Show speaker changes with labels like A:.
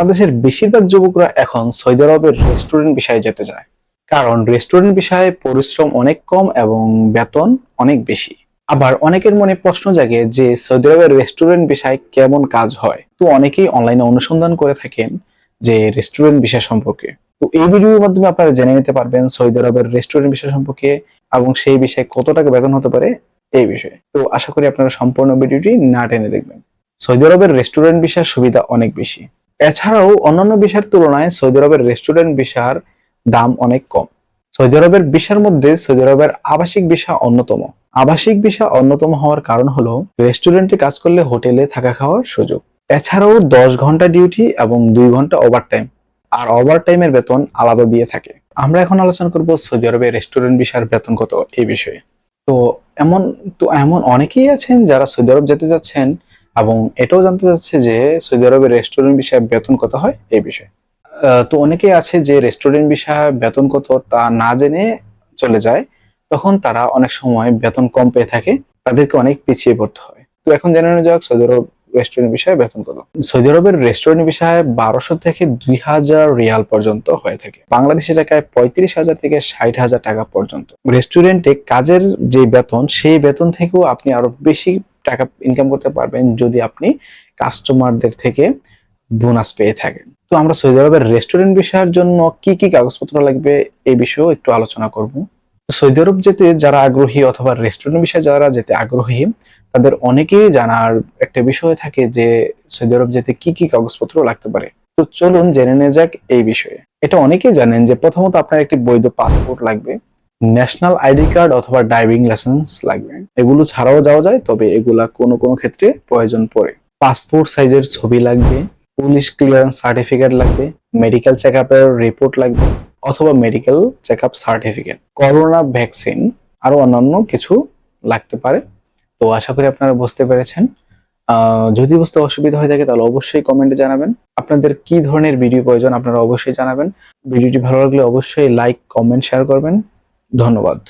A: বাংলাদেশের বেশিরভাগ যুবকরা এখন সৌদি আরবের রেস্টুরেন্ট বিষয়ে যেতে চায়। কারণ রেস্টুরেন্ট বিষয়ে পরিশ্রম অনেক কম এবং বেতন অনেক বেশি। আবার অনেকের মনে প্রশ্ন জাগে যে সৌদি আরবের রেস্টুরেন্ট বিষয়ে কেমন কাজ হয়। তো অনেকেই অনলাইনে অনুসন্ধান করে থাকেন যে রেস্টুরেন্ট বিষয় সম্পর্কে। তো এই ভিডিওর মাধ্যমে আপনারা জেনে নিতে পারবেন সৌদি আরবের রেস্টুরেন্ট বিষয় সম্পর্কে এবং সেই বিষয়ে কত টাকা বেতন হতে পারে এই বিষয়ে। তো আশা করি আপনারা সম্পূর্ণ ভিডিওটি না টেনে দেখবেন। সৌদি আরবের রেস্টুরেন্ট বিষয়ের সুবিধা অনেক বেশি। এছাড়াও অন্যান্য বিষয়ের তুলনায় সৌদি আরবের রেস্টুরেন্ট ভিসার দাম অনেক কম। সৌদি আরবের ভিসার মধ্যে সৌদি আরবের আবাসিক ভিসা অন্যতম। আবাসিক ভিসা অন্যতম হওয়ার কারণ হলো রেস্টুরেন্টে কাজ করলে হোটেলে থাকা খাওয়ার সুযোগ। এছাড়াও দশ ঘণ্টা ডিউটি এবং দুই ঘণ্টা ওভার টাইম আর ওভার টাইমের বেতন আলাদা দিয়ে থাকে। আমরা এখন আলোচনা করব সৌদি আরবের রেস্টুরেন্ট ভিসার বেতন কত এই বিষয়ে। তো এমন তো এমন অনেকেই আছেন যারা সৌদি আরব যেতে যাচ্ছেন এবং এটাও জানতে চাচ্ছে যে সৌদি আরবের রেস্টুরেন্ট বিষয়ে বেতন কত হয় এই বিষয়ে? তো অনেকেই আছে যে রেস্টুরেন্ট বিষয়ে বেতন কত তা না জেনে চলে যায়, তখন তারা অনেক সময় বেতন কম পেয়ে থাকে, তাদেরকে অনেক পিছিয়ে পড়তে হয়। তো এখন জেনে নেওয়া যাক সৌদি আরব রেস্টুরেন্ট বিষয়ে বেতন কত। সৌদি আরবের রেস্টুরেন্ট বিষয়ে বারোশো থেকে দুই হাজার রিয়াল পর্যন্ত হয়ে থাকে। বাংলাদেশি টাকায় পঁয়ত্রিশ হাজার থেকে ষাট হাজার টাকা পর্যন্ত। রেস্টুরেন্টে কাজের যে বেতন, সেই বেতন থেকেও আপনি আরও বেশি টাকা ইনকাম করতে পারবেন যদি আপনি কাস্টমারদের থেকে বোনাস পেয়ে থাকেন। তো আমরা সৌদি আরবের রেস্টুরেন্ট বিষয়ের জন্য কি কি কাগজপত্র লাগবে এই বিষয়েও একটু আলোচনা করব। সৌদি আরব যেতে যারা আগ্রহী অথবা রেস্টুরেন্ট বিষয়ে যারা যেতে আগ্রহী, তাদের অনেকেই জানার একটা বিষয় থাকে যে সৌদি আরব যেতে কি কি কাগজপত্র লাগতে পারে। তো চলুন জেনে নেওয়া যাক এই বিষয়ে। এটা অনেকেই জানেন যে প্রথমত আপনার একটি বৈধ পাসপোর্ট লাগবে। ন্যাশনাল আইডি কার্ড অথবা ড্রাইভিং লাইসেন্স লাগবে। এগুলো ছাড়াও যাওয়া যায়, তবে এগুলা কোনো কোনো ক্ষেত্রে প্রয়োজন পড়ে। পাসপোর্ট সাইজের ছবি লাগবে পুলিশ ক্লিয়ারেন্স সার্টিফিকেট লাগবে মেডিকেল চেক রিপোর্ট লাগবে, অথবা medical check certificate corona vaccine আরও অন্যান্য কিছু লাগতে পারে। তো আশা করি আপনারা বুঝতে পেরেছেন। যদি বুঝতে অসুবিধা হয়ে থাকে, তাহলে অবশ্যই কমেন্টে জানাবেন। আপনাদের কি ধরনের ভিডিও প্রয়োজন, আপনারা অবশ্যই জানাবেন। ভিডিওটি ভালো লাগলে অবশ্যই লাইক কমেন্ট শেয়ার করবেন। ধন্যবাদ।